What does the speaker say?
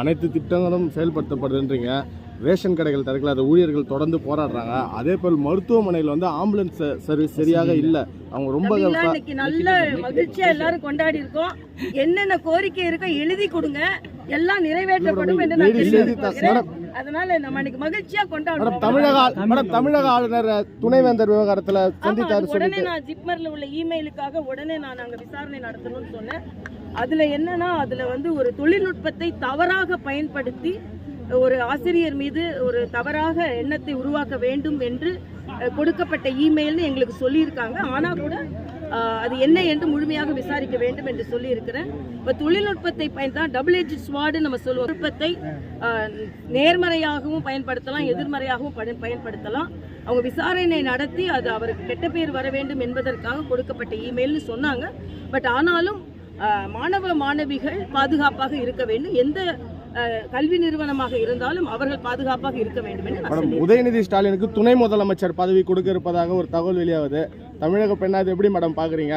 அனைத்து திட்டங்களும் செயல்படுத்தப்படுதுன்றீங்க. ரேஷன் கடைகள் திறக்கல ஊழியர்கள் தொடர்ந்து போராடுறாங்க. அதே போல் மருத்துவமனையில் வந்து ஆம்புலன்ஸ் சர்வீஸ் சரியாக இல்லை. அவங்க ரொம்ப இன்னைக்கு நல்ல மகிழ்ச்சியா எல்லாரும் கொண்டாடி இருக்கோம். என்னென்ன கோரிக்கை இருக்கோ எழுதி கொடுங்க. எல்லாம் நிறைவேற்றப்படும் என்று நான் அதனால நம்ம இன்னைக்கு மகிழ்ச்சியா கொண்டாடுறோம் தமிழக மேடம் தமிழக ஆளுநர் துணைவேந்தர் விவகாரத்தில் சந்தித்தார் உடனே நான் ஜிப்மர்ல உள்ள இமெயிலுக்காக உடனே நான் அங்க விசாரணை நடத்தணும்னு சொன்னேன். அதுல என்னன்னா அதுல வந்து ஒரு தொழில்நுட்பத்தை தவறாக பயன்படுத்தி ஒரு ஆசிரியர் மீது ஒரு தவறாக எண்ணத்தை உருவாக்க வேண்டும் என்று கொடுக்கப்பட்ட இமெயில்னு எங்களுக்கு சொல்லியிருக்காங்க. ஆனால் கூட அது என்ன என்று முழுமையாக விசாரிக்க வேண்டும் என்று சொல்லியிருக்கிறேன். இப்போ தொழில்நுட்பத்தை பயன்தான் டபுள் ஏஜ் ஸ்வாடு நம்ம சொல்லுவோம். நுட்பத்தை நேர்மறையாகவும் பயன்படுத்தலாம் எதிர்மறையாகவும் பயன்- பயன்படுத்தலாம். அவங்க விசாரணை நடத்தி அது அவருக்கு கெட்ட பேர் வர வேண்டும் என்பதற்காக கொடுக்கப்பட்ட இமெயில்னு சொன்னாங்க. பட் ஆனாலும் மாணவ மாணவிகள் பாதுகாப்பாக இருக்க வேண்டும். எந்த கல்வி நிறுவனமாக இருந்தாலும் அவர்கள் பாதுகாப்பாக இருக்க வேண்டும் என்று உதயநிதி ஸ்டாலினுக்கு துணை முதலமைச்சர் பதவி கொடுக்க இருப்பதாக ஒரு தகவல் வெளியாகுது. தமிழக பெண்ணா எப்படி மேடம் பாக்குறீங்க?